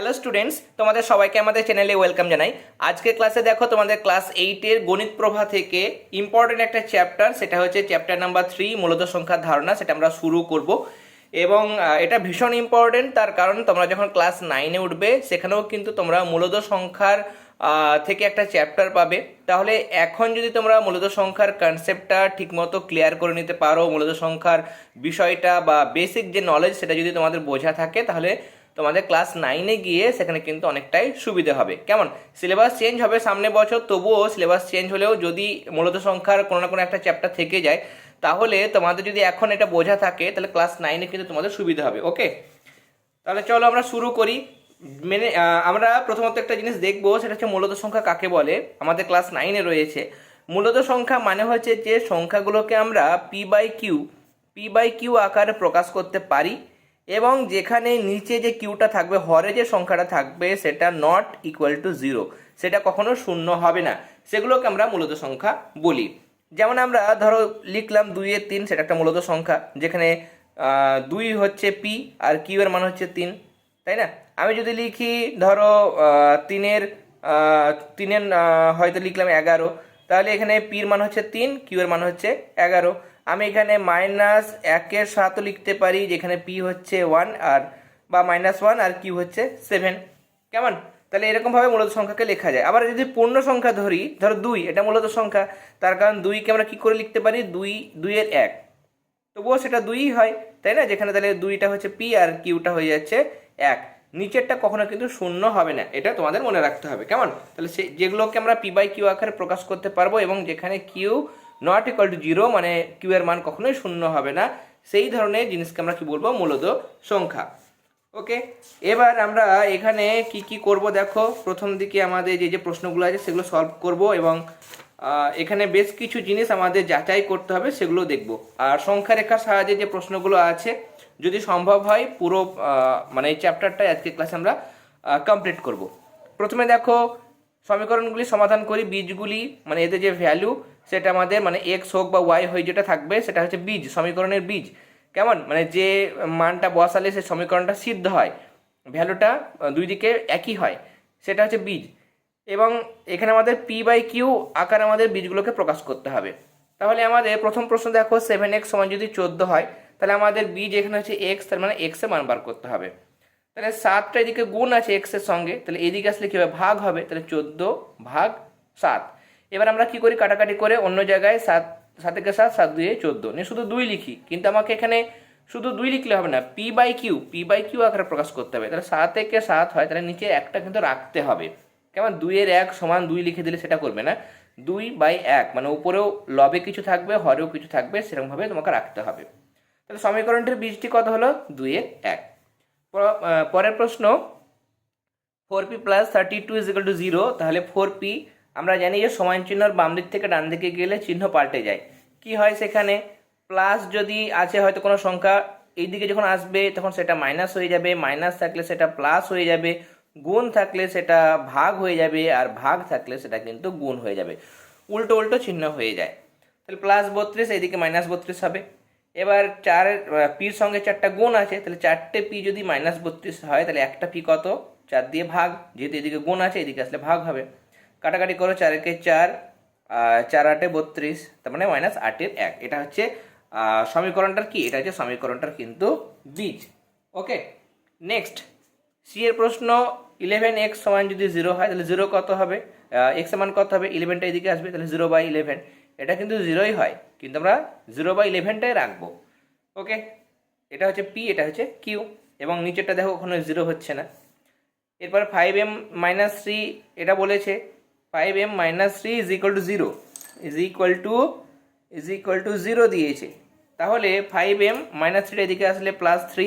Hello students তোমাদের সবাইকে আমাদের চ্যানেলে ওয়েলকাম জানাই। আজকে ক্লাসে দেখো তোমাদের ক্লাস এইটের গণিত প্রভা থেকে ইম্পর্টেন্ট একটা চ্যাপ্টার সেটা হচ্ছে চ্যাপ্টার নাম্বার থ্রি মূলত সংখ্যার ধারণা, সেটা আমরা শুরু করব। এবং এটা ভীষণ ইম্পর্টেন্ট তার কারণ তোমরা যখন ক্লাস নাইনে উঠবে, সেখানেও কিন্তু তোমরা মূলত সংখ্যার থেকে একটা চ্যাপ্টার পাবে। তাহলে এখন যদি তোমরা মূলত সংখ্যার কনসেপ্টটা ঠিকমতো ক্লিয়ার করে নিতে পারো, মূলত সংখ্যার বিষয়টা বা বেসিক যে নলেজ সেটা যদি তোমাদের বোঝা থাকে, তাহলে তোমাদের ক্লাস নাইনে গিয়ে সেখানে কিন্তু অনেকটাই সুবিধে হবে। কেমন? সিলেবাস চেঞ্জ হবে সামনে বছর, তবুও সিলেবাস চেঞ্জ হলেও যদি মূলত সংখ্যার কোনো না কোনো একটা চ্যাপ্টার থেকে যায়, তাহলে তোমাদের যদি এখন এটা বোঝা থাকে, তাহলে ক্লাস নাইনে কিন্তু তোমাদের সুবিধা হবে ওকে তাহলে চলো আমরা শুরু করি। মেনে আমরা প্রথমত একটা জিনিস দেখব, সেটা হচ্ছে মূলত সংখ্যা কাকে বলে? আমাদের ক্লাস নাইনে রয়েছে। মূলত সংখ্যা মানে হচ্ছে যে সংখ্যাগুলোকে আমরা P by Q P by Q আকারে প্রকাশ করতে পারি। এবং যেখানে নিচে যে কিউটা থাকবে, হরে যে সংখ্যাটা থাকবে, সেটা নট ইকুয়াল টু জিরো সেটা কখনো শূন্য হবে না। সেগুলোকে আমরা মূলত সংখ্যা বলি। যেমন আমরা ধরো লিখলাম দুইয়ের তিন, সেটা একটা মূলত সংখ্যা। যেখানে দুই হচ্ছে পি আর কিউ এর মান হচ্ছে তিন, তাই না? আমি যদি লিখি ধরো তিনের তিনের হয়তো লিখলাম এগারো। তাহলে এখানে পির মান হচ্ছে তিন কিউ এর মান হচ্ছে এগারো। আমি এখানে মাইনাস একের সাতও লিখতে পারি, যেখানে পি হচ্ছে ওয়ান আর, বা মাইনাস ওয়ান আর কিউ হচ্ছে সেভেন কেমন? তাহলে এরকমভাবে মূলত সংখ্যাকে লেখা যায়। আবার যদি পূর্ণ সংখ্যা ধরি, ধরো দুই, এটা মূলত সংখ্যা। তার কারণ দুইকে আমরা কী করে লিখতে পারি? দুই দুইয়ের এক। তবুও সেটা দুইই হয়, তাই না? যেখানে তাহলে দুইটা হচ্ছে পি আর কিউটা হয়ে যাচ্ছে এক। নিচেরটা কখনো কিন্তু শূন্য হবে না, এটা তোমাদের মনে রাখতে হবে। কেমন? তাহলে সে, যেগুলোকে আমরা পি বাই কিউ আকারে প্রকাশ করতে পারব এবং যেখানে Q not equal to zero মানে কিউ এর মান কখনোই শূন্য হবে না। সেই ধরনের জিনিসকে আমরা কি বলব? মূলত সংখ্যা। ওকে এবার আমরা এখানে কি কি করব দেখো? প্রথম দিকে আমাদের যে যে প্রশ্নগুলো আছে সেগুলো সলভ করব এবং এখানে বেশ কিছু জিনিস আমাদের যাচাই করতে হবে সেগুলো দেখব। আর সংখ্যা রেখার সাহায্যে যে প্রশ্নগুলো আছে, যদি সম্ভব হয় পুরো মানে এই চ্যাপ্টারটাই আজকে ক্লাসে আমরা কমপ্লিট করব। প্রথমে দেখো, সমীকরণগুলি সমাধান করি, বীজগুলি মানে এদের যে ভ্যালু সেটা আমাদের মানে এক্স হোক বা ওয়াই হয়ে যেটা থাকবে, সেটা হচ্ছে বীজ, সমীকরণের বীজ। কেমন? মানে যে মানটা বসালে সে সমীকরণটা সিদ্ধ হয়, ভ্যালুটা দুই দিকে একই হয়, সেটা হচ্ছে বীজ। এবং এখানে আমাদের পি বাই কিউ আকারে আমাদের বীজগুলোকে প্রকাশ করতে হবে। তাহলে আমাদের প্রথম প্রশ্ন দেখো সেভেন এক্স সমান যদি চোদ্দ হয়, তাহলে আমাদের বীজ এখানে হচ্ছে এক্স তার মানে এক্সে মান বার করতে হবে। তাহলে সাতটা এদিকে গুণ আছে এক্সের সঙ্গে, তাহলে এদিকে আসলে কী হবে ভাগ হবে? তাহলে চোদ্দ ভাগ সাত। এবার আমরা কি করি? কাটাকাটি করে অন্য জায়গায় সাত সাতেকে সাত সাত দুয়ে চোদ্দ। নিয়ে শুধু দুই লিখি। কিন্তু আমাকে এখানে শুধু দুই লিখলে হবে না P by Q P by Q আকারে প্রকাশ করতে হবে। তাহলে সাত একে সাত হয়, তাহলে নিচে একটা কিন্তু রাখতে হবে। কেমন? দুইয়ের এক সমান দুই লিখে দিলে সেটা করবে না। দুই বাই এক মানে উপরেও লবে কিছু থাকবে, হরেও কিছু থাকবে, সেরকমভাবে তোমাকে রাখতে হবে। তাহলে সমীকরণটির বীজটি কত হলো? দুইয়ের এক। পরের প্রশ্ন four P plus thirty two is equal to zero তাহলে ফোর পি আমরা জানি যে সমান চিহ্নর বাম দিক থেকে ডান দিকে গেলে চিহ্ন পাল্টে যায়। কি হয় সেখানে? প্লাস যদি আছে হয়তো কোনো সংখ্যা, এই দিকে যখন আসবে তখন সেটা মাইনাস হয়ে যাবে। মাইনাস থাকলে সেটা প্লাস হয়ে যাবে। গুণ থাকলে সেটা ভাগ হয়ে যাবে আর ভাগ থাকলে সেটা কিন্তু গুণ হয়ে যাবে। উল্টো উল্টো চিহ্ন হয়ে যায়। তাহলে প্লাস বত্রিশ, এইদিকে মাইনাস বত্রিশ হবে। এবার চার পির সঙ্গে চারটা গুণ আছে, তাহলে চারটে পি যদি মাইনাস বত্রিশ হয়, তাহলে একটা পি কত? চার দিয়ে ভাগ। যেহেতু এদিকে গুণ আছে, এদিকে আসলে ভাগ হবে। কাটাকাটি করো চার আহ, চার আটে বত্রিশ তার মানে মাইনাস আটের এক। এটা হচ্ছে সমীকরণটার কি? এটা হচ্ছে সমীকরণটার কিন্তু বীজ। ওকে নেক্সট সি এর প্রশ্ন ইলেভেন এক্স সমান যদি জিরো হয় তাহলে জিরো কত হবে? এক্স মান কত হবে? ইলেভেনটা এদিকে আসবে তাহলে জিরো বাই ইলেভেন এটা কিন্তু জিরোই হয় কিন্তু আমরা জিরো বাই ইলেভেনটাই রাখব। ওকে এটা হচ্ছে পি এটা হচ্ছে কিউ এবং নিচেরটা দেখো ওখানে জিরো হচ্ছে না। এরপর ফাইভ এম মাইনাস থ্রি এটা বলেছে five M minus three is equal to zero is equal to is equal to zero দিয়েছে। তাহলে ফাইভ এম মাইনাস থ্রি এদিকে আসলে প্লাস থ্রি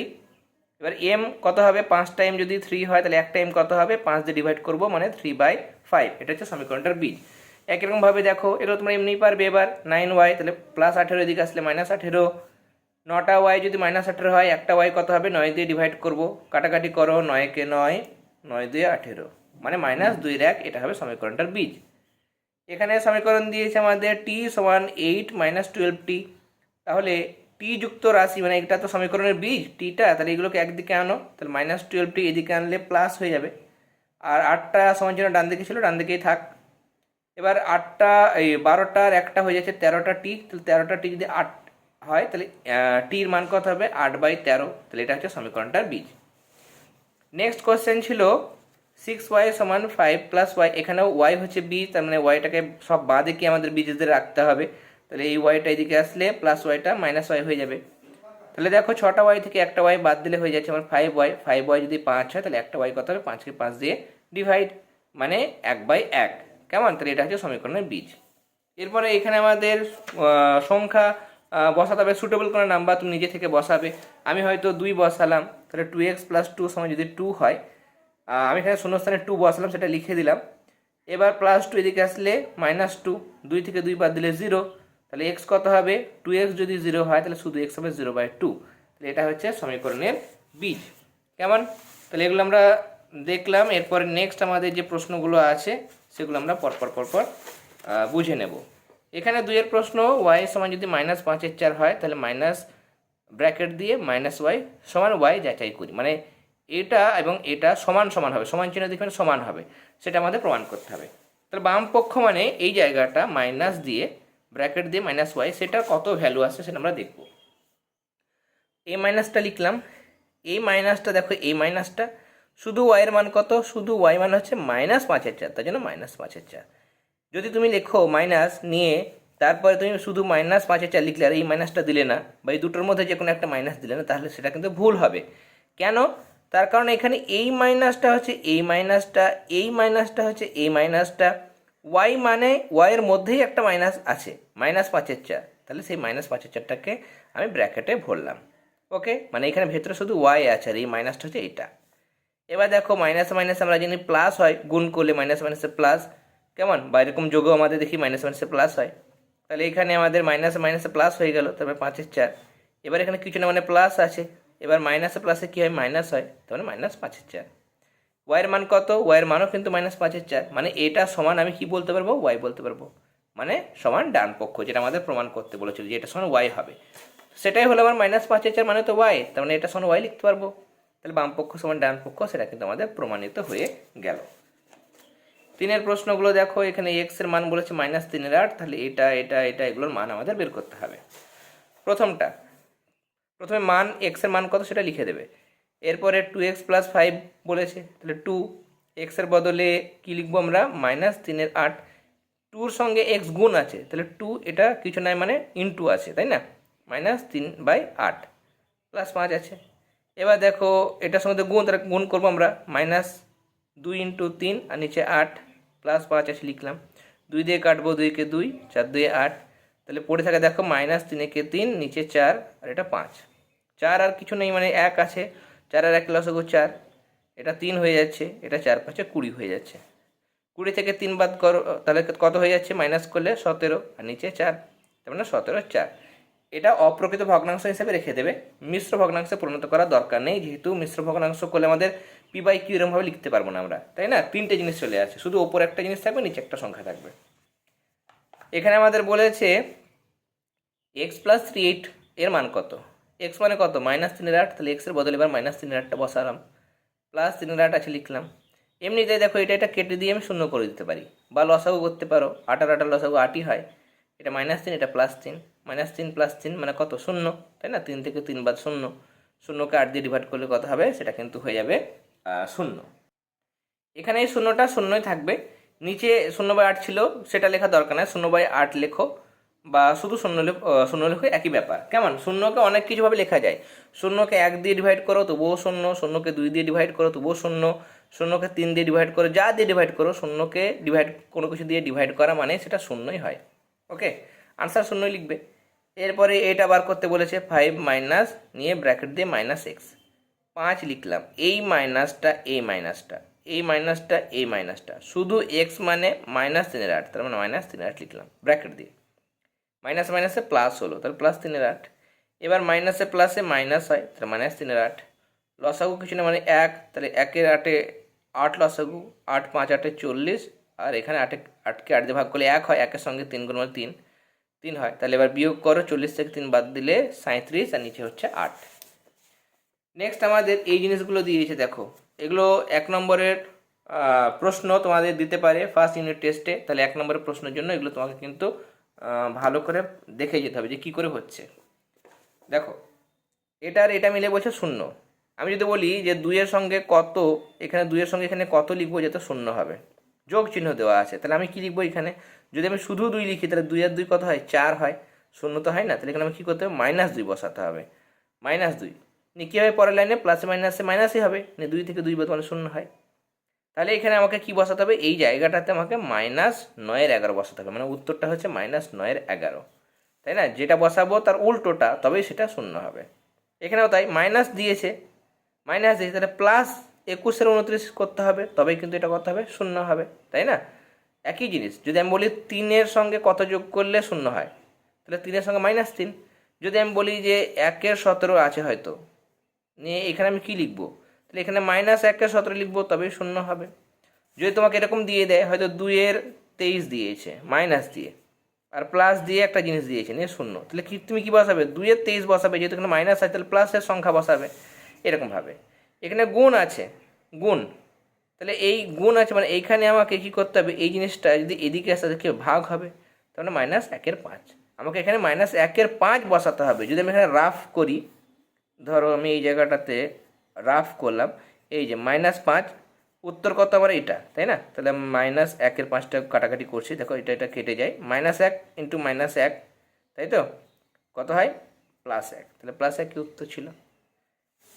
এবার এম কত হবে? পাঁচটা এম যদি থ্রি হয়, তাহলে একটা এম কত হবে? পাঁচ দিয়ে ডিভাইড করব মানে থ্রি বাই ফাইভ এটা হচ্ছে সমীকরণটার বীজ। একই রকমভাবে দেখো এটা তোমরা এমনি পারবে এবার। নাইন ওয়াই তাহলে প্লাস আঠেরো এদিকে আসলে মাইনাস আঠেরো। নটা ওয়াই যদি মাইনাস আঠেরো হয়, একটা ওয়াই কত হবে? নয় দিয়ে ডিভাইড করব। কাটাকাটি করো, নয়কে নয় নয় দুই আঠেরো। মানে মাইনাস দুই এক এটা হবে সমীকরণটার বীজ। এখানে সমীকরণ দিয়েছে আমাদের টি সমান এইট মাইনাস টুয়েলভ টি তাহলে টি টি যুক্ত রাশি মানে এটা তো সমীকরণের বীজ টিটা তাহলে এগুলোকে একদিকে আনো, তাহলে মাইনাস টুয়েলভটি এদিকে আনলে প্লাস হয়ে যাবে। আর আটটা সময়ের জন্য ডান দিকে ছিল, ডান দিকেই থাক। এবার আটটা এই বারোটার একটা হয়ে যাচ্ছে তেরোটা টি তাহলে তেরোটা টি যদি আট হয়, তাহলে টির মান কত হবে? আট বাই তেরো। তাহলে এটা হচ্ছে সমীকরণটার বীজ। নেক্সট কোশ্চেন ছিল সিক্স ওয়াই সমান ফাইভ প্লাস ওয়াই এখানেও ওয়াই হচ্ছে বীজ তার মানে ওয়াইটাকে সব বাদে কি আমাদের বীজদের রাখতে হবে। তাহলে এই ওয়াইটা এদিকে আসলে প্লাস ওয়াইটা মাইনাস ওয়াই হয়ে যাবে। তাহলে দেখো ছটা ওয়াই থেকে একটা ওয়াই বাদ দিলে হয়ে যাচ্ছে আমার ফাইভ ওয়াই ফাইভ ওয়াই যদি পাঁচ হয়, তাহলে একটা ওয়াই কত হবে? পাঁচকে পাঁচ দিয়ে ডিভাইড মানে এক বাই এক। কেমন? তাহলে এটা হচ্ছে সমীকরণের বীজ। এরপরে এখানে আমাদের সংখ্যা বসাতে হবে। সুটেবল কোনো নাম্বার তুমি নিজে থেকে বসাবে। আমি হয়তো দুই বসালাম। তাহলে টু এক্স প্লাস টু সময় যদি টু হয় আমি এখানে শূন্যস্থানে টু বসালাম, সেটা লিখে দিলাম। এবার প্লাস টু এদিকে আসলে মাইনাস টু দুই থেকে দুই বাদ দিলে জিরো তাহলে এক্স কত হবে? টু এক্স যদি জিরো হয়, তাহলে শুধু এক্স হবে জিরো বাই টু তাহলে এটা হচ্ছে সমীকরণের বীজ। কেমন? তাহলে এগুলো আমরা দেখলাম, এরপরে নেক্সট আমাদের যে প্রশ্নগুলো আছে, সেগুলো আমরা পরপর পরপর বুঝে নেব। এখানে দুইয়ের প্রশ্ন ওয়াই সমান যদি মাইনাস পাঁচের চার হয়, তাহলে মাইনাস ব্র্যাকেট দিয়ে মাইনাস ওয়াই সমান ওয়াই যাচাই করি। মানে এটা এবং এটা সমান সমান হবে, সমান চিহ্ন দেখবেন সমান হবে, সেটা আমাদের প্রমাণ করতে হবে। তাহলে বাম পক্ষ মানে এই জায়গাটা মাইনাস দিয়ে ব্র্যাকেট দিয়ে মাইনাস ওয়াই সেটার কত ভ্যালু আছে সেটা আমরা দেখব। এই মাইনাসটা লিখলাম এই মাইনাসটা দেখো এই মাইনাসটা শুধু ওয়াইয়ের মান কত? শুধু ওয়াই মান হচ্ছে মাইনাস পাঁচের চার, তার জন্য মাইনাস পাঁচের চার। যদি তুমি লেখো মাইনাস নিয়ে, তারপরে তুমি শুধু মাইনাস পাঁচের চার লিখলে আর এই মাইনাসটা দিলে না, বা এই দুটোর মধ্যে যে কোনো একটা মাইনাস দিলে না, তাহলে সেটা কিন্তু ভুল হবে। কেন? তার কারণ এখানে এই মাইনাসটা হচ্ছে এই মাইনাসটা এই মাইনাসটা হচ্ছে এই মাইনাসটা। ওয়াই মানে ওয়াইয়ের মধ্যেই একটা মাইনাস আছে, মাইনাস পাঁচের চার। তাহলে সেই মাইনাস পাঁচের চারটাকে আমি ব্র্যাকেটে ভরলাম। ওকে? মানে এখানে ভেতরে শুধু ওয়াই আছে আর এই মাইনাসটা হচ্ছে এইটা। এবার দেখো মাইনাস মাইনাস আমরা জানি প্লাস হয়, গুণ করলে মাইনাস মাইনাসে প্লাস কেমন? বা এরকম যোগও আমাদের দেখি মাইনাস মাইনাসে প্লাস হয়। তাহলে এখানে আমাদের মাইনাস মাইনাসে প্লাস হয়ে গেল, তারপরে পাঁচের চার। এবার এখানে কিছু না মানে প্লাস আছে। এবার মাইনাসে প্লাসে কী হয়? মাইনাস হয়। তাহলে মাইনাস পাঁচের চার। ওয়াইয়ের মান কত? ওয়াইয়ের মানও কিন্তু মাইনাস পাঁচের চার। মানে এটা সমান আমি কি বলতে পারব? ওয়াই বলতে পারব। মানে সমান ডান পক্ষ, যেটা আমাদের প্রমাণ করতে বলেছিল যে এটা সমান ওয়াই হবে। সেটাই হলো আমার মাইনাস পাঁচের চার মানে তো ওয়াই তার মানে এটা সমান ওয়াই লিখতে পারব। তাহলে বাম পক্ষ সমান ডান পক্ষ, সেটা কিন্তু আমাদের প্রমাণিত হয়ে গেল। তিনের প্রশ্নগুলো দেখো, এখানে এক্সের মান বলেছে মাইনাস তিনের আট। তাহলে এটা এটা এটা এগুলোর মান আমাদের বের করতে হবে। প্রথমটা প্রথমে মান এক্সের মান কত সেটা লিখে দেবে। এরপরে টু এক্স প্লাস ফাইভ বলেছে, তাহলে টু এক্সের বদলে কি লিখব আমরা? মাইনাস তিনের আট। টুর সঙ্গে এক্স গুণ আছে, তাহলে টু এটা কিছু নাই মানে ইনটু আছে, তাই না? মাইনাস তিন বাই আট প্লাস পাঁচ আছে। এবার দেখো এটার সঙ্গে গুণ, তাহলে গুণ করব আমরা। মাইনাস দুই ইন্টু তিন আর নিচে আট প্লাস পাঁচ আছে লিখলাম। দুই দিয়ে কাটবো দুইকে দুই, চার দুই আট। তাহলে পড়ে থাকে দেখো মাইনাস তিনেকে তিন, নিচে চার, আর এটা পাঁচ। চার আর কিছু নেই মানে এক আছে। চার আর এক লসগো চার। এটা তিন হয়ে যাচ্ছে, এটা চার পাঁচে কুড়ি হয়ে যাচ্ছে। কুড়ি থেকে তিন বাদ করো, তাহলে কত হয়ে যাচ্ছে? মাইনাস করলে সতেরো, আর নিচে চার। তার মানে সতেরো চার। এটা অপ্রকৃত ভগ্নাংশ হিসেবে রেখে দেবে। মিশ্র ভগ্নাংশে পরিণত করার দরকার নেই, যেহেতু মিশ্র ভগ্নাংশ করলে আমাদের পি বাই কিউ এরমভাবে লিখতে পারব না আমরা, তাই না? তিনটে জিনিস চলে আসে, শুধু ওপর একটা জিনিস থাকবে, নিচে একটা সংখ্যা থাকবে। এখানে আমাদের বলেছে, এক্স প্লাস থ্রি এইট এর মান কত? এক্স মানে কত? মাইনাস তিনের আট, তাহলে এক্সের বদলে এবার মাইনাস তিনের আটটা বসালাম। প্লাস তিনের আট আছে লিখলাম। এমনিতে দেখো এটা এটা কেটে দিয়ে আমি শূন্য করে দিতে পারি। বা লসাগু করতে পারো। আটার আটার লসাগু আটই হয়। এটা মাইনাস তিন, এটা প্লাস তিন। মাইনাস তিন প্লাস তিন মানে কত? শূন্য, তাই না? তিন থেকে তিন বাদ শূন্য। শূন্যকে আট দিয়ে ডিভাইড করলে কত হবে? সেটা কিন্তু হয়ে যাবে শূন্য। এখানে এই শূন্যটা শূন্যই থাকবে। নিচে শূন্য বাই আট ছিল, সেটা লেখা দরকার নেই। শূন্য বাই আট লেখো। বা শুধু শূন্য লেখো শূন্য লেখো একই ব্যাপার। কেমন? শূন্যকে অনেক কিছুভাবে লেখা যায়। শূন্যকে এক দিয়ে ডিভাইড করো, তবুও শূন্য। শূন্যকে দুই দিয়ে ডিভাইড করো, তবুও শূন্য। শূন্যকে তিন দিয়ে ডিভাইড করো, যা দিয়ে ডিভাইড করো, শূন্যকে ডিভাইড কোনো কিছু দিয়ে ডিভাইড করা মানে সেটা শূন্যই হয়। ওকে আনসার শূন্যই লিখবে। এরপরে এটা বার করতে বলেছে ফাইভ মাইনাস নিয়ে ব্র্যাকেট দিয়ে মাইনাস এক্স পাঁচ লিখলাম, এই মাইনাসটা এই মাইনাসটা এই মাইনাসটা এই মাইনাসটা শুধু এক্স মানে মাইনাস তিনের আট, তার মানে মাইনাস তিনের আট লিখলাম ব্র্যাকেট দিয়ে। মাইনাস মাইনাসে প্লাস হলো, তাহলে প্লাস তিনের আট। এবার মাইনাসে প্লাসে মাইনাস হয়, তাহলে মাইনাস তিনের আট। লসাগু কিছু না মানে এক, তাহলে একের আটে আট লসাগু আট, পাঁচ, আটে চল্লিশ, আর এখানে আটে, আটকে আট দিয়ে ভাগ করলে এক হয়, একের সঙ্গে তিন গুণ মানে তিন তিন হয়। তাহলে এবার বিয়োগ করো, চল্লিশ থেকে তিন বাদ দিলে সাঁত্রিশ আর নিচে হচ্ছে আট। নেক্সট আমাদের এই জিনিসগুলো দিয়েছে, দেখো। এগুলো এক নম্বরের প্রশ্ন তোমাদের দিতে পারে ফার্স্ট ইউনিট টেস্টে তাহলে এক নম্বরের প্রশ্নের জন্য এগুলো তোমাকে কিন্তু ভালো করে দেখে যেতে হবে যে কী করে হচ্ছে। দেখো, এটা আর এটা মিলে বলছে শূন্য। আমি যদি বলি যে দুইয়ের সঙ্গে কত, এখানে দুইয়ের সঙ্গে এখানে কত লিখব যাতে শূন্য হবে। যোগ চিহ্ন দেওয়া আছে, তাহলে আমি কি লিখব এখানে? যদি আমি শুধু দুই লিখি, তাহলে দুই আর দুই কত হয়? চার হয়। শূন্য তো হয় না, তাহলে এখানে আমি কী করতে হবে? মাইনাস দুই বসাতে হবে। মাইনাস দুই। নিয়ে কী হবে পরের লাইনে? প্লাসে মাইনাসে মাইনাসই হবে। নিয়ে দুই থেকে দুই বাদ মানে শূন্য হয়। তাহলে এখানে আমাকে কি বসাতে হবে? এই জায়গাটাতে আমাকে মাইনাস নয়ের এগারো বসাতে হবে। মানে উত্তরটা হচ্ছে মাইনাস নয়ের এগারো। তাই না? যেটা বসাবো তার উল্টোটা, তবেই সেটা শূন্য হবে। এখানেও তাই মাইনাস দিয়েছে। মাইনাস দিয়েছে, তাহলে প্লাস একুশের উনত্রিশ করতে হবে, তবেই কিন্তু এটা করতে হবে, শূন্য হবে। তাই না? একই জিনিস, যদি আমি বলি তিনের সঙ্গে কত যোগ করলে শূন্য হয়? তাহলে তিনের সঙ্গে মাইনাস তিন। যদি আমি বলি যে একের সতেরো আছে হয়তো, নিয়ে এখানে আমি কি লিখব? তাহলে এখানে মাইনাস একের সতেরো লিখব, তবেই শূন্য হবে। যদি তোমাকে এরকম দিয়ে দেয়, হয়তো দুইয়ের তেইশ দিয়েছে মাইনাস দিয়ে। আর প্লাস দিয়ে একটা জিনিস দিয়েছে, নিয়ে শূন্য। তাহলে কি, তুমি কি বসাবে? দুইয়ের তেইশ বসাবে, যেহেতু এখানে মাইনাস আছে, তাহলে প্লাসের সংখ্যা বসাবে। এরকমভাবে এখানে গুণ আছে, গুণ। তাহলে এই গুণ আছে মানে এইখানে আমাকে কী করতে হবে? এই জিনিসটা যদি এদিকে আসে, তাহলে কি ভাগ হবে? তাহলে মাইনাস একের পাঁচ। আমাকে এখানে মাইনাস একের পাঁচ বসাতে হবে। যদি আমি এখানে রাফ করি, ধরো আমি এই জায়গাটাতে রাফ করলাম। এই যে মাইনাস পাঁচ, উত্তর কত আমার এটা তাই না? তাহলে মাইনাস একের পাঁচটা কাটাকাটি করছি। দেখো, এটা এটা কেটে যায়। মাইনাস এক ইন্টু মাইনাস এক, তাই তো? কত হয়? প্লাস এক। তাহলে প্লাস এক কি উত্তর ছিল?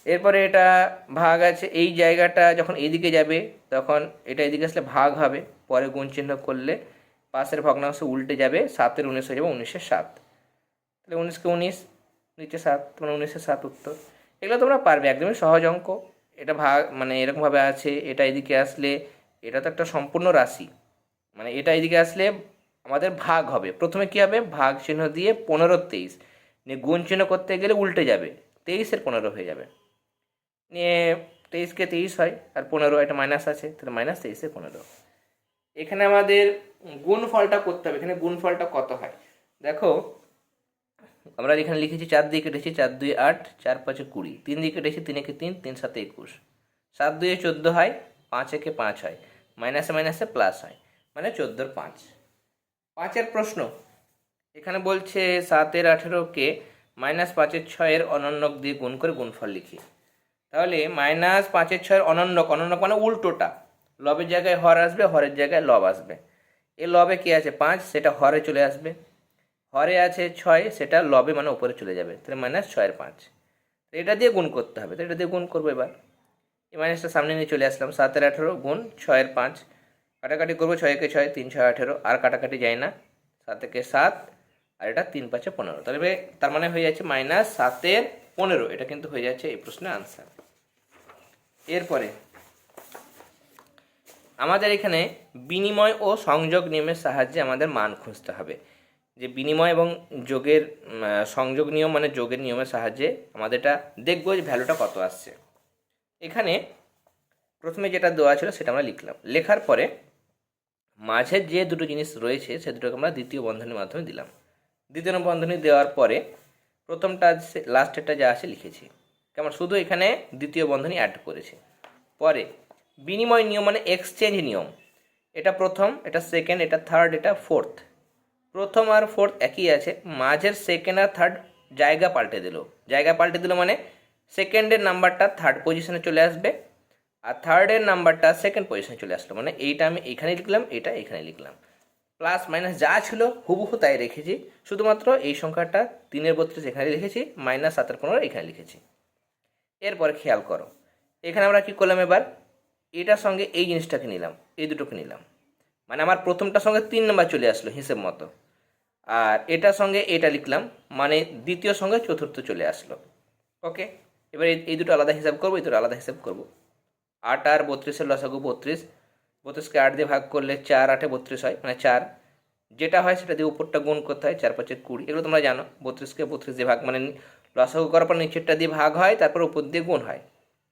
এরপরে এটা ভাগ আছে। এই জায়গাটা যখন এইদিকে যাবে, তখন এটা এদিকে আসলে ভাগ হবে। পরে গুণ চিহ্ন করলে পাশের ভগ্নাংশ উল্টে যাবে। সাতের উনিশ হয়ে যাবে, উনিশের সাত। তাহলে উনিশকে উনিশ, নিচে সাত মানে উনিশের সাত উত্তর। এগুলো তোমরা পারবে, একদমই সহজ অঙ্ক। এটা ভাগ মানে এরকমভাবে আছে, এটা এদিকে আসলে, এটা তো একটা সম্পূর্ণ রাশি। মানে এটা এদিকে আসলে আমাদের ভাগ হবে। প্রথমে কি হবে? ভাগ চিহ্ন দিয়ে পনেরো তেইশ। নিয়ে গুণ চিহ্ন করতে গেলে উল্টে যাবে। তেইশের পনেরো হয়ে যাবে। নিয়ে তেইশকে তেইশ হয়, আর পনেরো এটা মাইনাস আছে, তাহলে মাইনাস তেইশে পনেরো। এখানে আমাদের গুণ ফলটা করতে হবে। এখানে গুণ ফলটা কত হয়? দেখো আমরা এখানে লিখেছি চার দিয়ে কেটেছি চার দুই আট, চার পাঁচে কুড়ি। তিন দিয়ে কেটেছি তিন একে তিন তিন সাতে একুশ। সাত দুয়ে চোদ্দ হয়, পাঁচ একে পাঁচ হয়। মাইনাসে মাইনাসে প্লাস হয় মানে চোদ্দোর পাঁচ। পাঁচের প্রশ্ন, এখানে বলছে সাতের আঠেরোকে মাইনাস পাঁচের ছয়ের অনন্যক দিয়ে গুণ করে গুণফল লিখি। তাহলে মাইনাস পাঁচের ছয়ের অনন্যক অনন্যক মানে উল্টোটা। লবের জায়গায় হর আসবে, হরের জায়গায় লব আসবে। এ লবে কী আছে? পাঁচ, সেটা হরে চলে আসবে। হরে আছে ছয়, সেটা লবে মানে উপরে চলে যাবে। তাহলে মাইনাস ছয়ের পাঁচ। এটা দিয়ে গুণ করতে হবে। তো এটা দিয়ে গুণ করব এবার। এই মাইনাসটা সামনে নিয়ে চলে আসলাম। সাতের আঠেরো গুণ ছয়ের পাঁচ। কাটাকাটি করব ছয়কে ছয়, তিন, ছয়, আঠেরো। আর কাটাকাটি যায় না। সাতেকে সাত, আর এটা তিন, পাঁচে পনেরো। তাহলে তার মানে হয়ে যাচ্ছে মাইনাস সাতের পনেরো। এটা কিন্তু হয়ে যাচ্ছে এই প্রশ্নের আনসার এরপরে, আমাদের এখানে বিনিময় ও সংযোগ নিয়মের সাহায্যে আমাদের মান খুঁজতে হবে। যে বিনিময় এবং যোগের সংযোগ নিয়ম মানে যোগের নিয়মের সাহায্যে আমাদের এটা দেখব যে ভ্যালুটা কত আসছে। এখানে প্রথমে যেটা দেওয়া ছিল সেটা আমরা লিখলাম। লেখার পরে মাঝের যে দুটো জিনিস রয়েছে সে দুটোকে আমরা দ্বিতীয় বন্ধনীর মাধ্যমে দিলাম। দ্বিতীয় বন্ধনী দেওয়ার পরে প্রথমটা লাস্টেরটা যা আছে লিখেছি। কেমন? শুধু এখানে দ্বিতীয় বন্ধনী অ্যাড করেছি। পরে বিনিময় নিয়ম মানে এক্সচেঞ্জ নিয়ম। এটা প্রথম, এটা সেকেন্ড এটা থার্ড এটা ফোর্থ প্রথম আর ফোর্থ একই আছে, মাঝের সেকেন্ড আর থার্ড জায়গা পাল্টে দিল। জায়গা পাল্টে দিল মানে সেকেন্ডের নাম্বারটা থার্ড পজিশনে চলে আসবে, আর থার্ডের নাম্বারটা সেকেন্ড পজিশনে চলে আসলো। মানে এইটা আমি এখানে লিখলাম, এটা এখানে লিখলাম। প্লাস মাইনাস যা ছিল হুবহু তাই রেখেছি, শুধুমাত্র এই সংখ্যাটা তিনের বত্রিশ এখানে লিখেছি মাইনাস সাতের পনেরো এখানে লিখেছি। এরপরে খেয়াল করো, এখানে আমরা কি করলাম এবার? এটার সঙ্গে এই জিনিসটাকে নিলাম, এই দুটোকে নিলাম। মানে আমার প্রথমটার সঙ্গে তিন নাম্বার চলে আসলো হিসেব মতো। আর এটার সঙ্গে এটা লিখলাম মানে দ্বিতীয় সঙ্গে চতুর্থ চলে আসলো। ওকে এবার এই- দুটো আলাদা হিসাব করব, এই দুটো আলাদা হিসাব করব। আট আর বত্রিশের লসাগু বত্রিশ। বত্রিশকে আট দিয়ে ভাগ করলে চার, আটে বত্রিশ হয় মানে চার। যেটা হয় সেটা দিয়ে উপরটা গুণ করতে হয়, চার পাঁচে কুড়ি। এগুলো তোমরা জানো, বত্রিশকে বত্রিশ দিয়ে ভাগ মানে লসাগু করার পর নিচেরটা দিয়ে ভাগ হয়, তারপর উপর দিয়ে গুণ হয়।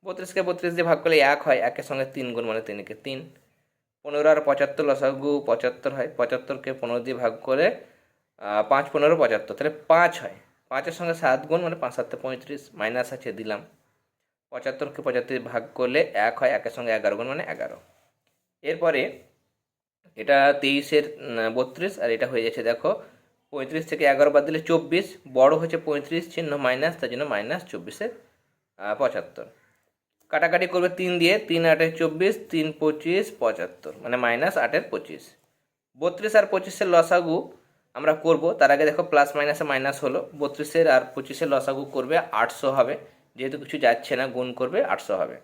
বত্রিশকে বত্রিশ দিয়ে ভাগ করলে এক হয়, একের সঙ্গে তিন গুণ মানে তিনকে তিন। পনেরো আর পঁচাত্তর লসাগু পঁচাত্তর হয়, পঁচাত্তরকে পনেরো দিয়ে ভাগ করে পাঁচ পনেরো পঁচাত্তর, তাহলে পাঁচ হয়। পাঁচের সঙ্গে সাত গুণ মানে পাঁচ, সাতে, পঁয়ত্রিশ, মাইনাস আছে দিলাম। পঁচাত্তরকে পঁচাত্তর ভাগ করলে এক হয়, একের সঙ্গে এগারো গুণ মানে এগারো। এরপরে এটা তেইশের বত্রিশ, আর এটা হয়ে যাচ্ছে দেখো, পঁয়ত্রিশ থেকে এগারো বাদ দিলে চব্বিশ, বড় হচ্ছে পঁয়ত্রিশ চিহ্ন মাইনাস, তার জন্য মাইনাস চব্বিশের পঁচাত্তর। কাটাকাটি করবে তিন দিয়ে, তিন আটের চব্বিশ, তিন পঁচিশ, পঁচাত্তর মানে মাইনাস আটের পঁচিশ। বত্রিশ আর পঁচিশের লসাগু আমরা করব। তার আগে দেখো প্লাস মাইনাসে মাইনাস হলো। বত্রিশের আর পঁচিশের লসাগু করবে আটশো হবে। যেহেতু কিছু যাচ্ছে না, গুণ করবে আটশো হবে।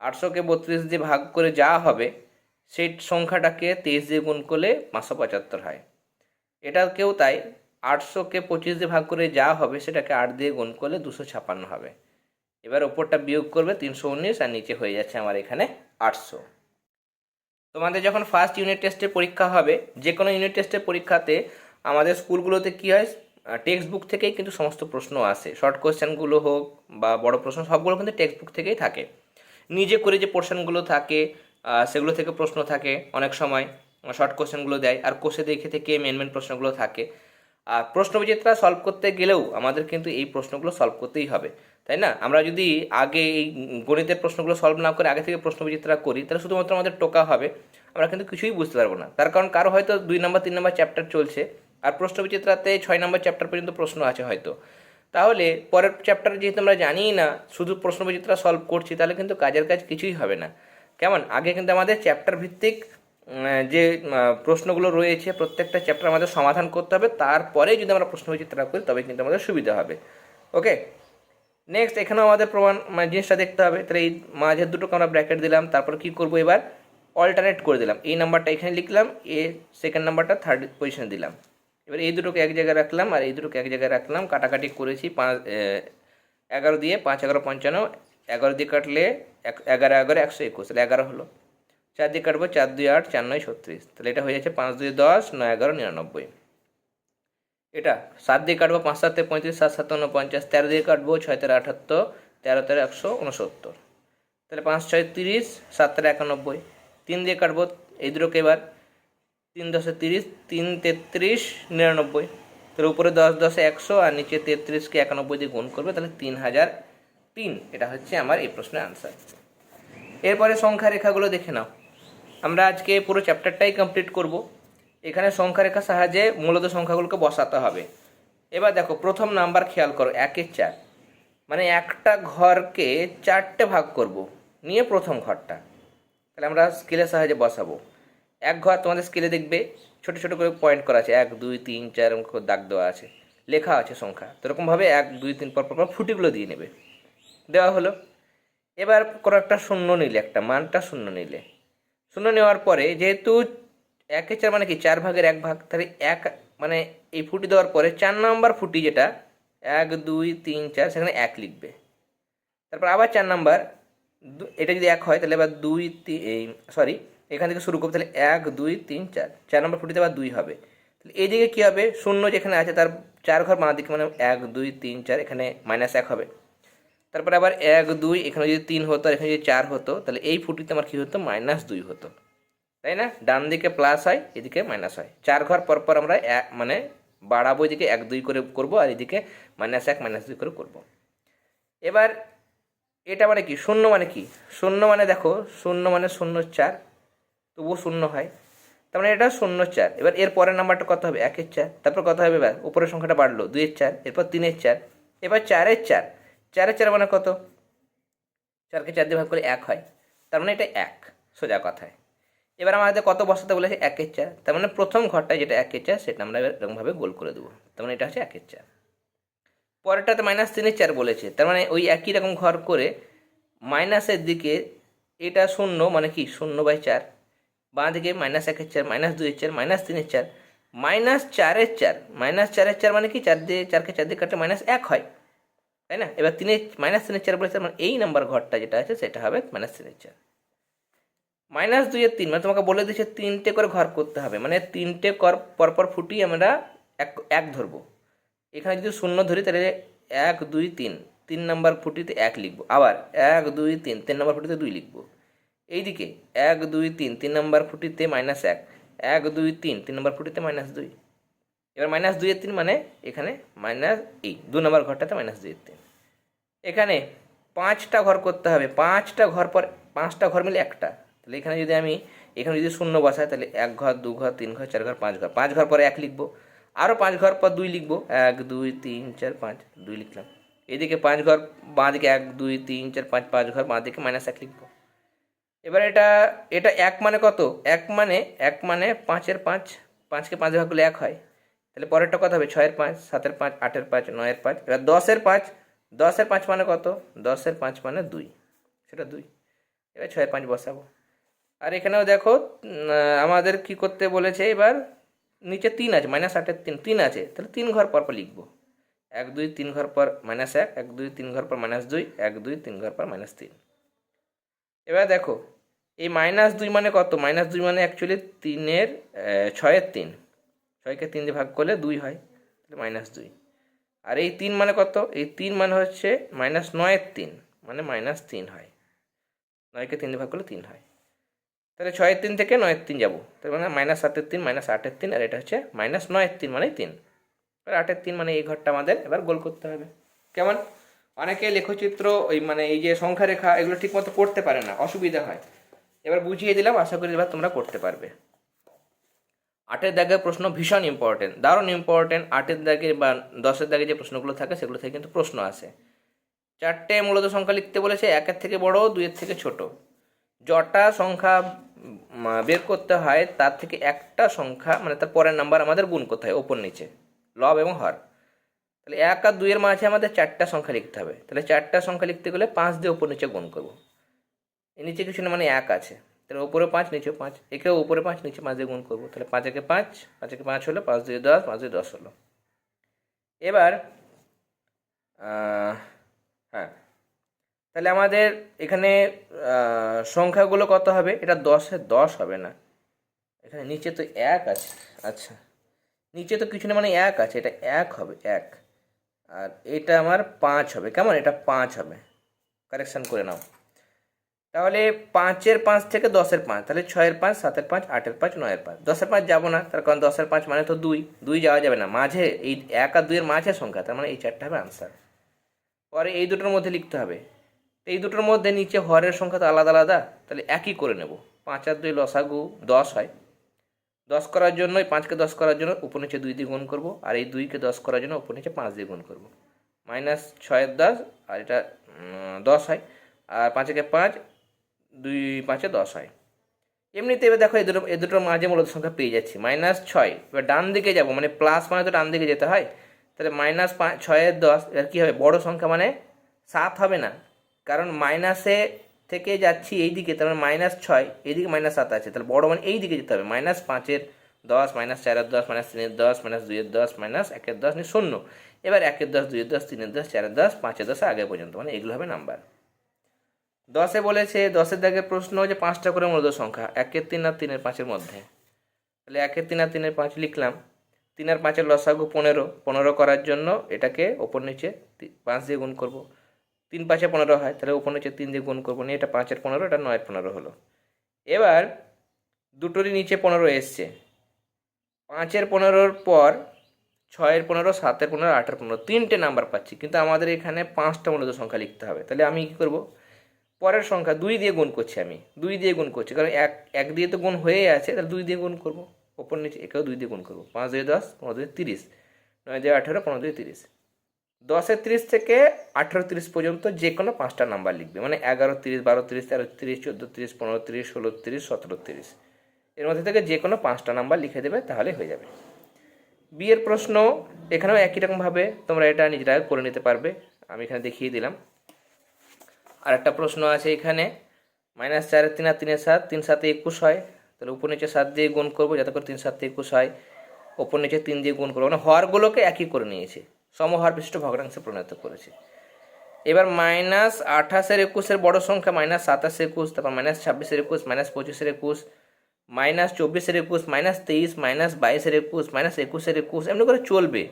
আটশোকে বত্রিশ দিয়ে ভাগ করে যা হবে, সেই সংখ্যাটাকে তেইশ দিয়ে গুণ করলে পাঁচশো পঁচাত্তর হয়। এটাকেও তাই, আটশোকে পঁচিশ দিয়ে ভাগ করে যা হবে, সেটাকে আট দিয়ে গুণ করলে দুশো ছাপান্ন হবে। এবার ওপরটা বিয়োগ করবে তিনশো উনিশ, আর নিচে হয়ে যাচ্ছে আমার এখানে আটশো। তোমাদের যখন ফার্স্ট ইউনিট টেস্টের পরীক্ষা হবে যে কোনো ইউনিট টেস্টের পরীক্ষাতে আমাদের স্কুলগুলোতে কী হয় টেক্সট বুক থেকেই কিন্তু সমস্ত প্রশ্ন আসে। শর্ট কোয়েশ্চেনগুলো হোক বা বড় প্রশ্ন, সবগুলো কিন্তু টেক্সট বুক থেকেই থাকে। নিজে করে যে পোর্শনগুলো থাকে সেগুলো থেকে প্রশ্ন থাকে অনেক সময় শর্ট কোশ্চেনগুলো দেয় আর কোষে দেখে থেকে মেন মেন প্রশ্নগুলো থাকে। আর প্রশ্ন বিচিত্রা সলভ করতে গেলেও আমাদের কিন্তু এই প্রশ্নগুলো সলভ করতেই হবে। তাই না? আমরা যদি আগে এই গণিতের প্রশ্নগুলো সলভ না করে আগে থেকে প্রশ্ন বিচিত্রা করি, তাহলে শুধুমাত্র আমাদের টোকা হবে। আমরা কিন্তু কিছুই বুঝতে পারব না। তার কারণ কারও হয়তো দুই নম্বর, তিন নম্বর চ্যাপ্টার চলছে, আর প্রশ্ন বিচিত্রাতে ছয় নম্বর চ্যাপ্টার পর্যন্ত প্রশ্ন আছে হয়তো। তাহলে পরের চ্যাপ্টার যেহেতু আমরা জানিই না, শুধু প্রশ্ন বিচিত্রা সলভ করছি, তাহলে কিন্তু কাজের কাজ কিছুই হবে না। কেমন? আগে কিন্তু আমাদের চ্যাপ্টার ভিত্তিক যে প্রশ্নগুলো রয়েছে, প্রত্যেকটা চ্যাপ্টার আমাদের সমাধান করতে হবে। তারপরে যদি আমরা প্রশ্ন বিচিত্রা করি তবে কিন্তু আমাদের সুবিধা হবে। ওকে নেক্সট এখানেও আমাদের প্রমাণ মানে জিনিসটা দেখতে হবে। তাহলে এই মাঝের দুটোকে আমরা ব্র্যাকেট দিলাম, তারপর কি করব এবার? অল্টারনেট করে দিলাম। এই নাম্বারটা এখানে লিখলাম, এ সেকেন্ড নাম্বারটা থার্ড পজিশনে দিলাম। এবার এই দুটোকে এক জায়গায় রাখলাম, আর এই দুটোকে এক জায়গায় রাখলাম। কাটাকাটি করেছি পাঁচ এগারো দিয়ে পাঁচ, এগারো, পঞ্চান্ন। এগারো দিয়ে কাটলে এক, এগারো এগারো, একশো একুশ। তাহলে এগারো হলো। চার দিয়ে কাটবো, চার, দুই, আট, চার, নয়, ছত্রিশ। তাহলে এটা হয়ে যাচ্ছে পাঁচ, দুই, দশ, নয়, এগারো, নিরানব্বই। এটা সাত দিয়ে কাটবো, পাঁচ সাতে পঁয়ত্রিশ, সাত সাত উনপঞ্চাশ, তেরো দিয়ে কাটবো ছয় তেরো আটাত্তর, তেরো তেরো একশো উনসত্তর। তাহলে পাঁচ ছয় তিরিশ, সাত তেরো একানব্বই। তিন দিয়ে কাটবো, এই দুটোকে এবার তিন দশে তিরিশ, তিন তেত্রিশ, নিরানব্বই। তাহলে উপরে দশ দশে একশো আর নিচে তেত্রিশকে একানব্বই দিয়ে গুণ করবে, তাহলে তিন হাজার তিন। এটা হচ্ছে আমার এই প্রশ্নের আনসার এরপরে সংখ্যা রেখাগুলো দেখে নাও। আমরা আজকে পুরো চ্যাপ্টারটাই কমপ্লিট করব। এখানে সংখ্যা রেখার সাহায্যে মূলত সংখ্যাগুলোকে বসাতে হবে। এবার দেখো, প্রথম নাম্বার খেয়াল করো একের চার। মানে একটা ঘরকে চারটে ভাগ করব, নিয়ে প্রথম ঘরটা। তাহলে আমরা স্কেলের সাহায্যে বসাবো। এক ঘর তোমাদের স্কেলে দেখবে, ছোট ছোট করে পয়েন্ট করা আছে। এক, দুই, তিন, চার, এরকম দাগ দেওয়া আছে। লেখা আছে সংখ্যা। তো এরকমভাবে এক, দুই, তিন পর পর ফুটিগুলো দিয়ে নেবে। দেওয়া হলো। এবার কোনো একটা শূন্য নিলে, একটা মানটা শূন্য নিলে। শূন্য নেওয়ার পরে যেহেতু একে চার মানে কি? চার ভাগের এক ভাগ। তাহলে এক মানে এই ফুটি দেওয়ার পরে চার নাম্বার ফুটি যেটা, এক, দুই, তিন, চার, সেখানে এক লিখবে। তারপর আবার চার নাম্বার এটা যদি এক হয়, তাহলে এবার দুই এই সরি এখান থেকে শুরু করবে, তাহলে এক, দুই, তিন, চার। চার নম্বর ফুটিতে আবার দুই হবে। তাহলে এই দিকে কী হবে? শূন্য যেখানে আছে, তার চার ঘর বাঁ দিকে মানে এক, দুই, তিন, চার, এখানে মাইনাস এক হবে। তারপরে আবার এক, দুই, এখানে যদি তিন হতো, আর এখানে যদি চার হতো, তাহলে এই ফুটিতে আমার কী হতো? মাইনাস দুই হতো। তাই না? ডান দিকে প্লাস হয়, এদিকে মাইনাস হয়। চার ঘর পর পর আমরা এক মানে বাড়াবো এদিকে এক, দুই করে করব, আর এদিকে মাইনাস এক মাইনাস দুই করে করব। এবার এটা মানে কি? শূন্য মানে কি? শূন্য মানে দেখো, শূন্য মানে শূন্য চার, তবুও শূন্য হয়। তার মানে এটা শূন্য চার। এবার এর পরের নাম্বারটা কত হবে? একের চার। তারপর কত হবে? এবার উপরের সংখ্যাটা বাড়লো, দুইয়ের চার, এরপর তিনের চার, এবার চারের চার। চারের চার মানে কত? চারকে চার দিয়ে ভাগ করে এক হয়। তার মানে এটা এক, সোজা কথায়। এবার আমাদের কত বসাতে বলেছে একের চার? তার মানে প্রথম ঘরটায় যেটা একের চার, সেটা আমরা এরকমভাবে গোল করে দেবো। তার মানে এটা হচ্ছে একের চার। পরেরটাতে মাইনাস তিনের চার বলেছে। তার মানে ওই একই রকম ঘর করে মাইনাসের দিকে এটা শূন্য মানে কি? শূন্য বাই চার। বাঁ দিকে মাইনাস একের চার মাইনাস দুইয়ের চার মাইনাস তিনের চার। মাইনাস চারের চার মাইনাস চারের চার মানে কি? চার দিয়ে, চারকে চার দিয়ে কাটলে মাইনাস এক হয়। তাই না? এবার তিনের মাইনাস তিনের চার বলেছে মানে এই নাম্বার ঘরটা যেটা আছে, সেটা হবে মাইনাস তিনের চার। মাইনাস দুইয়ের তিন মানে তোমাকে বলে দিচ্ছে তিনটে করে ঘর করতে হবে। মানে তিনটে কর পরপর ফুটিয়ে আমরা এক এক ধরবো। এখানে যদি শূন্য ধরি, তাহলে এক, দুই, তিন। তিন নাম্বার ফুটিতে এক লিখব। আবার এক, দুই, তিন। তিন নাম্বার ফুটিতে দুই লিখব। এইদিকে এক, দুই, তিন। তিন নাম্বার ফুটিতে মাইনাস এক। এক, দুই, তিন। তিন নাম্বার ফুটিতে মাইনাস দুই। এবার মাইনাস দুইয়ের তিন মানে এখানে মাইনাস এই দু নম্বর ঘরটাতে মাইনাস দুইয়ের তিন। এখানে পাঁচটা ঘর করতে হবে। পাঁচটা ঘর পর, পাঁচটা ঘর মিলে একটা। তাহলে এখানে যদি আমি, এখানে যদি শূন্য বসাই, তাহলে এক ঘর, দু ঘর, তিন ঘর, চার ঘর, পাঁচ ঘর। পাঁচ ঘর পরে এক লিখব। আরও পাঁচ ঘর পর দুই লিখব। এক, দুই, তিন, চার, পাঁচ, দুই লিখলাম। এদিকে পাঁচ ঘর, বাঁ দিকে এক, দুই, তিন, চার, পাঁচ পাঁচ ঘর, বাঁ দিকে মাইনাস এক লিখব। এবার এটা এটা এক মানে কত? এক মানে এক মানে পাঁচের পাঁচ, পাঁচকে পাঁচ ভাগ করলে এক হয়। তাহলে পরেরটা কত হবে? ছয়ের পাঁচ, সাতের পাঁচ, আটের পাঁচ, নয়ের পাঁচ। এবার দশের পাঁচ দশের পাঁচ মানে কত? দশের পাঁচ মানে দুই। সেটা দুই। এবার ছয়ের পাঁচ বসাবো। আর এখানেও দেখো আমাদের কি করতে বলেছে এবার? নিচে তিন আছে মাইনাস আটের তিন তিন আছে। তাহলে তিন ঘর পর পর লিখব। এক, দুই, তিন ঘর পর মাইনাস এক এক, দুই, তিন ঘর পর মাইনাস দুই, এক, দুই, তিন ঘর পর মাইনাস তিন। এবার দেখো, এই মাইনাস দুই মানে কত? মাইনাস দুই মানে অ্যাকচুয়ালি তিনের ছয়ের তিন। ছয়কে তিন দিয়ে ভাগ করলে দুই হয়, তাহলে মাইনাস দুই। আর এই তিন মানে কত? এই তিন মানে হচ্ছে মাইনাস নয়ের তিন মানে মাইনাস তিন হয়। নয়কে তিন দিয়ে ভাগ করলে তিন হয়। তাহলে ছয়ের তিন থেকে নয়ের তিন যাব। তার মানে মাইনাস সাতের তিন মাইনাস আটের তিন, আর এটা হচ্ছে মাইনাস নয়ের তিন মানে তিন। এবার আটের তিন মানে এই ঘরটা আমাদের এবার গোল করতে হবে। কেমন? অনেকে লেখচিত্র, ওই মানে এই যে সংখ্যা রেখা এগুলো ঠিকমতো করতে পারে না, অসুবিধা হয়। এবার বুঝিয়ে দিলাম, আশা করি এবার তোমরা করতে পারবে। আটের দাগের প্রশ্ন ভীষণ ইম্পর্টেন্ট দারুণ ইম্পর্টেন্ট আটের দাগে বা দশের দাগে যে প্রশ্নগুলো থাকে, সেগুলো থেকে কিন্তু প্রশ্ন আসে। চারটে মূলত সংখ্যা লিখতে বলেছে, একের থেকে বড়, দুইয়ের থেকে ছোট। যটা সংখ্যা বের করতে হয়, তার থেকে একটা সংখ্যা মানে তার পরের নাম্বার আমাদের গুণ করতে হয় ওপর নিচে, লব এবং হর। তাহলে এক আর দুইয়ের মাঝে আমাদের চারটা সংখ্যা লিখতে হবে। তাহলে চারটা সংখ্যা লিখতে গেলে পাঁচ দিয়ে ওপর নিচে গুণ করব। নিচে কিছু না মানে এক আছে। তাহলে উপরে পাঁচ, নিচে পাঁচ। একেও উপরে পাঁচ, নিচে পাঁচ দিয়ে গুণ করব। তাহলে পাঁচ একে পাঁচ পাঁচ একে পাঁচ হলো পাঁচ দুই দশ, পাঁচ দুই দশ হলো। এবার হ্যাঁ তাহলে আমাদের এখানে সংখ্যাগুলো কত হবে? এটা দশে দশ হবে না। এখানে নিচে তো এক আছে। আচ্ছা নিচে তো কিছু না মানে এক আছে। এটা এক হবে, এক। আর এটা আমার পাঁচ হবে। কেমন? এটা পাঁচ হবে। কারেকশান করে নাও। তাহলে পাঁচের পাঁচ থেকে দশের পাঁচ। তাহলে ছয়ের পাঁচ, সাতের পাঁচ, আটের পাঁচ, নয়ের পাঁচ। দশের পাঁচ যাব না। তার কারণ দশের পাঁচ মানে তো দুই। দুই যাওয়া যাবে না। মাঝে এই এক আর দুইয়ের মাঝে সংখ্যা। তার মানে এই চারটা হবে আনসার। পরে এই দুটোর মধ্যে লিখতে হবে। তো এই দুটোর মধ্যে নিচে হরের সংখ্যা তো আলাদা আলাদা, তাহলে একই করে নেব। পাঁচ আর দুই লসাগু দশ হয়। দশ করার জন্য পাঁচকে দশ করার জন্য উপর নিচে দুই দিয়ে গুণ করব, আর এই দুইকে দশ করার জন্য উপর নিচে পাঁচ দিয়ে গুণ করব। মাইনাস ছয়ের দশ, আর এটা দশ হয়। আর পাঁচেকে পাঁচ, দুই পাঁচে দশ হয়। এমনিতে এবার দেখো, এই দুটো, এই দুটোর মাঝে মূলত সংখ্যা পেয়ে যাচ্ছি। মাইনাস ছয়, এবার ডান দিকে যাব মানে প্লাস মানে তো ডান দিকে যেতে হয়। তাহলে মাইনাস পাঁচ ছয়ের দশ, এবার কী হবে? বড় সংখ্যা মানে সাত হবে না। কারণ মাইনাসে থেকে যাচ্ছি এই দিকে তার মানে মাইনাস ছয়, এইদিকে মাইনাস সাত আছে, তাহলে বড় মানে এই দিকে যেতে হবে মাইনাস পাঁচের দশ মাইনাস চারের দশ মাইনাস তিনের দশ মাইনাস দুইয়ের দশ মাইনাস একের দশ নিয়ে শূন্য। এবার একের দশ, দুইয়ের দশ, তিনের দশ, চারের দশ, পাঁচের দশ আগে পর্যন্ত মানে এগুলো হবে নাম্বার দশে বলেছে, দশের দাগের প্রশ্ন যে পাঁচটা করে মূলত সংখ্যা, একের তিন আর তিনের পাঁচের মধ্যে। তাহলে একের তিন আর তিনের পাঁচ লিখলাম, তিন আর পাঁচের লসাগু পনেরো পনেরো করার জন্য এটাকে ওপর নিচে পাঁচ দিয়ে গুণ করব। তিন পাঁচে পনেরো হয়, তাহলে ওপর নিচে তিন দিয়ে গুণ করব, নিয়ে এটা পাঁচের পনেরো, এটা নয়ের পনেরো হলো। এবার দুটোরই নিচে পনেরো এসছে। পাঁচের পনেরোর পর ছয়ের পনেরো, সাতের পনেরো, আটের পনেরো, তিনটে নাম্বার পাচ্ছি, কিন্তু আমাদের এখানে পাঁচটা মূলত সংখ্যা লিখতে হবে। তাহলে আমি কী করব? পরের সংখ্যা দুই দিয়ে গুণ করছি আমি, দুই দিয়ে গুণ করছি, কারণ এক এক দিয়ে তো গুণ হয়েই আছে, তাহলে দুই দিয়ে গুণ করব। ওপর নিচে একেও দুই দিয়ে গুণ করব, পাঁচ দুই দশ, পনেরো দুই তিরিশ, নয় দুই আঠেরো, পনেরো দুই তিরিশ। দশের তিরিশ থেকে আঠেরো তিরিশ পর্যন্ত যে কোনো পাঁচটা নাম্বার লিখবে। মানে এগারো তিরিশ, বারো তিরিশ, তেরো তিরিশ, চোদ্দ তিরিশ, পনেরো তিরিশ, ষোলো তিরিশ, সতেরো তিরিশ। এর মধ্যে থেকে যে কোনো পাঁচটা নাম্বার লিখে দেবে, তাহলে হয়ে যাবে। বিয়ের প্রশ্ন এখানেও একই রকমভাবে তোমরা এটা নিজেরা করে নিতে পারবে। আমি এখানে দেখিয়ে দিলাম। আর একটা প্রশ্ন আছে এখানে। মাইনাস চারের তিন আর তিনের সাত, তিন সাতে একুশ হয়। তাহলে উপর নিচে সাত দিয়ে গুণ করব, যাতে করে তিন সাতে একুশ হয়। ওপর নিচে তিন দিয়ে গুণ করব। মানে হরগুলোকে একই করে নিয়েছে। সমহর বিশিষ্ট ভগ্নাংশে পরিণত করেছে। এবার মাইনাস আঠাশের একুশের বড় সংখ্যা, মাইনাস সাতাশ একুশ, তারপর মাইনাস ছাব্বিশের একুশ, মাইনাস পঁচিশের একুশ, মাইনাস চব্বিশের একুশ, মাইনাস তেইশ, মাইনাস বাইশের একুশ, মাইনাস একুশের একুশ, এমনি করে চলবে।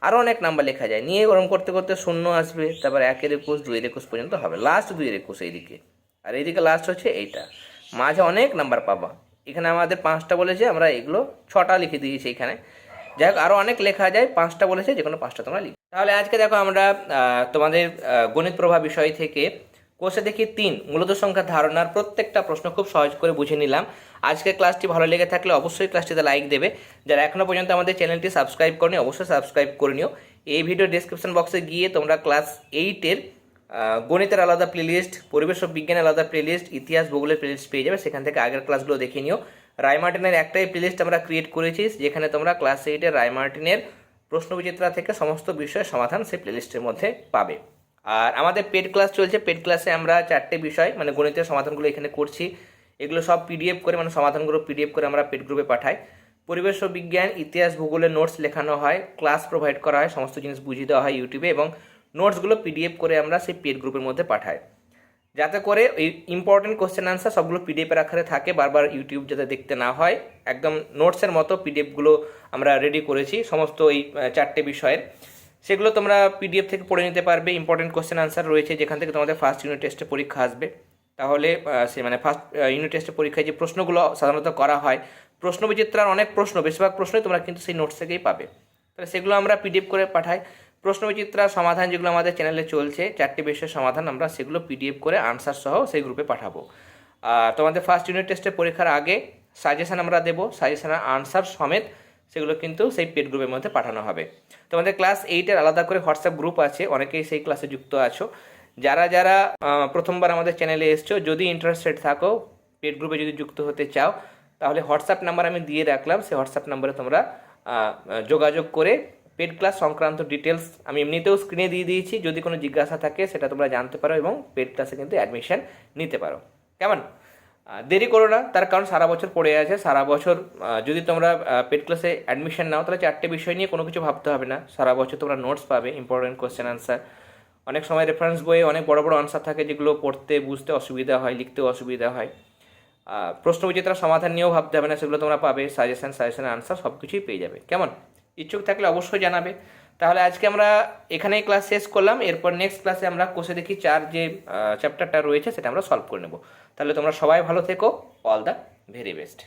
আরও অনেক নাম্বার লেখা যায়। নিয়ে গরম করতে করতে শূন্য আসবে, তারপর একের একুশ, দুইয়ের একুশ পর্যন্ত হবে। লাস্ট দুইয়ের একুশ এইদিকে। আর এইদিকে লাস্ট হচ্ছে এইটা। মাঝে অনেক নাম্বার পাবা। এখানে আমাদের পাঁচটা বলেছে, আমরা এগুলো ছটা লিখে দিয়েছি এখানে। যাই হোক আরও অনেক লেখা যায়, পাঁচটা বলেছে, যে কোনো পাঁচটা তোমরা লিখ। তাহলে আজকে দেখো আমরা তোমাদের গণিত প্রভাব বিষয় থেকে কোষে দেখি তিন, মূলত সংখ্যার ধারণার প্রত্যেকটা প্রশ্ন খুব সহজ করে বুঝে নিলাম। আজকে ক্লাসটি ভালো লেগে থাকলে অবশ্যই ক্লাসটিতে লাইক দেবে। যারা এখনও পর্যন্ত আমাদের চ্যানেলটি সাবস্ক্রাইব করনি, অবশ্যই সাবস্ক্রাইব করে নিও। এই ভিডিও ডিসক্রিপশন বক্সে গিয়ে তোমরা ক্লাস এইটের গণিতের আলাদা প্লেলিস্ট পরিবেশ ও বিজ্ঞানের আলাদা প্লেলিস্ট ইতিহাস, ভূগোলের প্লেলিস্ট পেয়ে যাবে। সেখান থেকে আগের ক্লাসগুলো দেখে নিও। রায়মার্টিনের একটাই প্লেলিস্ট আমরা ক্রিয়েট করেছি, যেখানে তোমরা ক্লাস এইটের রায়মার্টিনের প্রশ্নবিচিত্রা থেকে সমস্ত বিষয়ের সমাধান সেই প্লেলিস্টের মধ্যে পাবে। আর আমাদের পেড ক্লাস চলছে পেড ক্লাসে আমরা চারটে বিষয় মানে গণিতের সমাধানগুলো এখানে করছি। এগুলো সব পিডিএফ করে মানে সমাধানগুলো পিডিএফ করে আমরা পেড গ্রুপে পাঠাই। পরিবেশ ও বিজ্ঞান, ইতিহাস ভূগোলের নোটস লেখানো হয় ক্লাস প্রোভাইড করা হয়, সমস্ত জিনিস বুঝিয়ে দেওয়া হয় ইউটিউবে এবং নোটসগুলো পিডিএফ করে আমরা সেই পেড গ্রুপের মধ্যে পাঠাই। যাতে করে এই ইম্পর্টেন্ট কোশ্চেন আনসার সবগুলো পিডিএফের আকারে থাকে, বারবার ইউটিউব যাতে দেখতে না হয়। একদম নোটসের মতো পিডিএফগুলো আমরা রেডি করেছি, সমস্ত এই চারটে বিষয়ের। সেগুলো তোমরা পিডিএফ থেকে পড়ে নিতে পারবে ইম্পর্টেন্ট কোশ্চেন আনসার রয়েছে যেখান থেকে তোমাদের ফার্স্ট ইউনিট টেস্টে পরীক্ষা আসবে। তাহলে সে মানে ফার্স্ট ইউনিট টেস্টে পরীক্ষায় যে প্রশ্নগুলো সাধারণত করা হয় প্রশ্ন বিচিত্রার অনেক প্রশ্ন, বেশিরভাগ প্রশ্নই তোমরা কিন্তু সেই নোটস থেকেই পাবে। তাহলে সেগুলো আমরা পিডিএফ করে পাঠাই। প্রশ্ন বিচিত্রার সমাধান যেগুলো আমাদের চ্যানেলে চলছে, চারটি বিষয়ের সমাধান আমরা সেগুলো পিডিএফ করে আনসার সহ সেই গ্রুপে পাঠাবো। তোমাদের ফার্স্ট ইউনিট টেস্টের পরীক্ষার আগে সাজেশান আমরা দেবো সাজেশনের আনসার সমেত সেগুলো কিন্তু সেই পেড গ্রুপের মধ্যে পাঠানো হবে। তোমাদের ক্লাস এইটের আলাদা করে হোয়াটসঅ্যাপ গ্রুপ আছে, অনেকেই সেই ক্লাসে যুক্ত আছো। যারা যারা প্রথমবার আমাদের চ্যানেলে এসছো, যদি ইন্টারেস্টেড থাকো পেড গ্রুপে যদি যুক্ত হতে চাও, তাহলে হোয়াটসঅ্যাপ নাম্বার আমি দিয়ে রাখলাম, সেই হোয়াটসঅ্যাপ নাম্বারে তোমরা যোগাযোগ করে পেড ক্লাস সংক্রান্ত ডিটেলস আমি এমনিতেও স্ক্রিনে দিয়ে দিয়েছি। যদি কোনো জিজ্ঞাসা থাকে, সেটা তোমরা জানতে পারো এবং পেড ক্লাসে কিন্তু অ্যাডমিশন নিতে পারো। কেমন? দেরি করো না, তার কারণ সারা বছর পড়ে আছে। সারা বছর যদি তোমরা পেড ক্লাসে অ্যাডমিশন নাও, তাহলে চারটে বিষয় নিয়ে কোনো কিছু ভাবতে হবে না। সারা বছর তোমরা নোটস পাবে ইম্পর্টেন্ট কোশ্চেন আনসার অনেক সময় রেফারেন্স বইয়ে অনেক বড় বড় আনসার থাকে যেগুলো পড়তে, বুঝতে অসুবিধা হয়, লিখতেও অসুবিধা হয়। প্রশ্ন বিচিত্রা সমাধান নিয়েও ভাবতে হবে না, সেগুলো তোমরা পাবে। সাজেশন সাজেশন আনসার সব কিছুই পেয়ে যাবে। কেমন? ইচ্ছুক থাকলে অবশ্যই জানাবে। তাহলে আজকে আমরা এখানেই ক্লাস শেষ করলাম। এরপর নেক্সট ক্লাসে আমরা কোষে দেখি চার যে চ্যাপ্টারটা রয়েছে, সেটা আমরা সলভ করে নেব। তাহলে তোমরা সবাই ভালো থেকো। All the very best